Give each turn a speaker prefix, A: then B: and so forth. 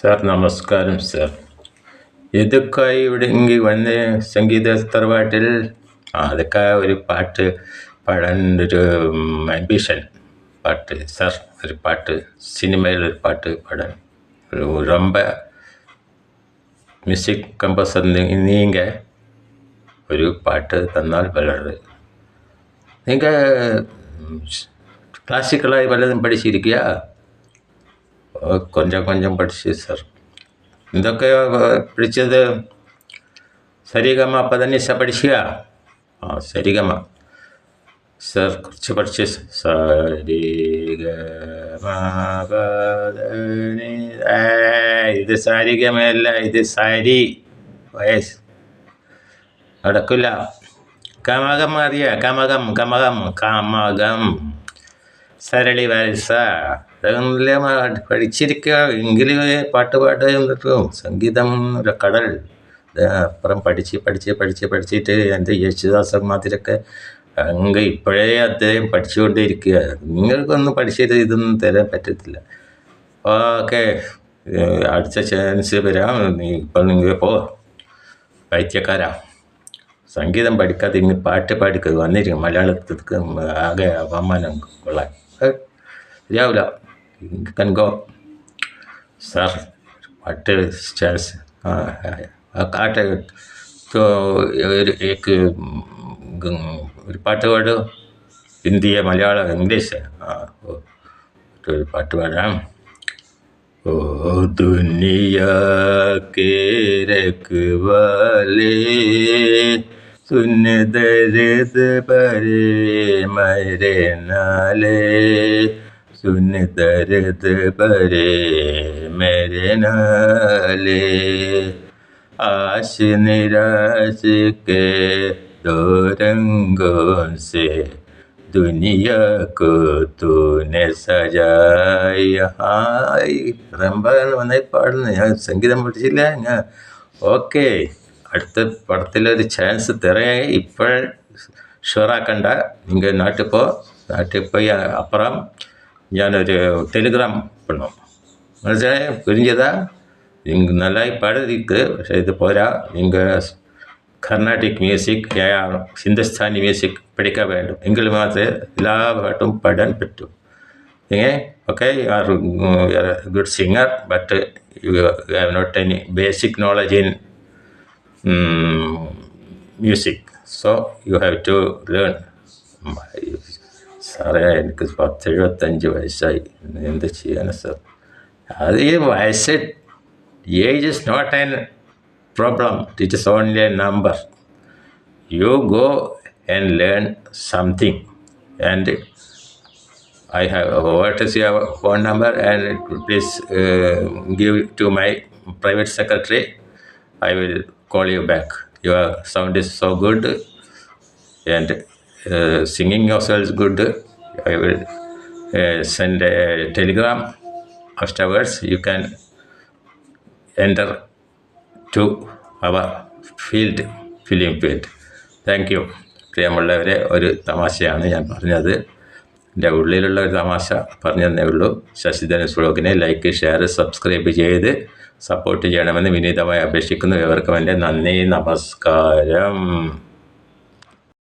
A: Sir നമസ്കാരം sir ഇതൊക്കെ ഇവിടെ ഇങ്ങ് വന്ന് സംഗീത തറവാട്ടിൽ ആ അതൊക്കെ ഒരു പാട്ട് പാടാൻ ഒരു ആംബിഷൻ പാട്ട് സാർ ഒരു പാട്ട് സിനിമയിൽ ഒരു പാട്ട് പാടാൻ ഒരു ரொம்ப മ്യൂസിക് കമ്പോസർ നിങ്ങൾ ഒരു പാട്ട് തന്നാൽ വളരെ നിങ്ങൾ ക്ലാസിക്കലായി വല്ലതും പഠിച്ചിരിക്കുക കൊഞ്ചം കൊഞ്ചം പഠിച്ചു സർ ഇതൊക്കെ പഠിച്ചത് സരിഗമ പതനിസ പഠിക്കുക? ആ സരിഗമ. സർ കുറച്ച് പഠിച്ച് സരിഗമ ഇത് സാരിഗമല്ല ഇത് സാരി. വയസ്. നടക്കില്ല. കമകം അറിയ. കമകം കമകം കമകം. സരളി വാരിസ. അതൊന്നുമില്ല പഠിച്ചിരിക്കുക. എങ്കിൽ പാട്ട് പാട്ട് എന്നിട്ടും സംഗീതം ഒരു കടൽ. അപ്പുറം പഠിച്ച് പഠിച്ച് പഠിച്ച് പഠിച്ചിട്ട് എന്റെ യേശുദാസൻ മാതിരൊക്കെ അങ്ങ് ഇപ്പോഴേ അദ്ദേഹം പഠിച്ചുകൊണ്ടേയിരിക്കുക. നിങ്ങൾക്കൊന്നും പഠിച്ചിട്ട് ഇതൊന്നും തരാൻ പറ്റത്തില്ല. ഓക്കെ. അടുത്ത ചാൻസ് വരാം. നീ ഇപ്പം നിങ്ങൾ പോ. വൈദ്യക്കാരാ. സംഗീതം പഠിക്കാതെ ഇനി പാട്ട് പാടിക്കുക വന്നിരിക്കും മലയാളത്തിൽ ആകെ അപമാനം കൊള്ളാൻ. ശരിയാവില്ല കൻ ഗോ സാർ പാട്ട് ചാൻസ് ആ ആ കാട്ട് तो ഒരു एक ഗ- ഒരു പാട്ട് പാടൂ ഹിന്ദിയ മലയാളം ഇംഗ്ലീഷ് ആ ഓ ഒരു പാട്ട് പാടാം ओ दुनिया के रखवाले सुन दर्द भरे मरे नाले सुन दर्द भरे मेरे नाले आश निराश के दो रंगों से दुनिया को तूने सजाया ഹായ് റംബാൻ വന്നായി പാടുന്നു ഞാൻ സംഗീതം പഠിച്ചില്ല ഞാൻ ഓക്കെ അടുത്ത പടത്തിലൊരു ചാൻസ് തരേ ഇപ്പോൾ ഷുവറാക്കണ്ട നിങ്ങൾ നാട്ടിൽ പോ നാട്ടിൽ പോയി അപ്പുറം ഞാനൊരു ടെലിഗ്രാം பண்ணும் മനസ്സിലായ പുരിഞ്ഞതാ നിങ്ങൾ നന്നായി പാടിരിക്ക് പക്ഷേ ഇത് പോരാ നിങ്ങൾ കർണാട്ടിക് മ്യൂസിക് ഹിന്ദുസ്ഥാനി മ്യൂസിക് പഠിക്കാൻ വേണം എങ്കിൽ മാത്രമേ എല്ലാ പാട്ടും പാടാൻ പറ്റൂ ഏ okay you are good singer but you have not any basic knowledge in music so you have to learn സാറേ എനിക്ക് പത്ത് എഴുപത്തഞ്ച് വയസ്സായി എന്ത് ചെയ്യാനാ സാർ അത് ഈ വയസ്സ് age is not an problem it is only a number you go and learn something and i have what is your phone number and please uh, give it to my private secretary i will back your sound is so good and uh, singing also is good i will uh, send a telegram afterwards you can enter to our field film field thank you പ്രിയമുള്ളവരെ ഒരു തമാശയാണ് ഞാൻ പറഞ്ഞത് എന്റെ ഉള്ളിലുള്ള ഒരു തമാശ പറഞ്ഞു തന്നേ ഉള്ളൂ. ശശിധനുസ് വ്ളോഗിനെ ലൈക്ക് ഷെയർ സബ്സ്ക്രൈബ് ചെയ്ത് സപ്പോർട്ട് ചെയ്യണമെന്ന് വിനീതമായി അപേക്ഷിക്കുന്നു. ഇവർക്കും എന്റെ നന്ദി നമസ്കാരം.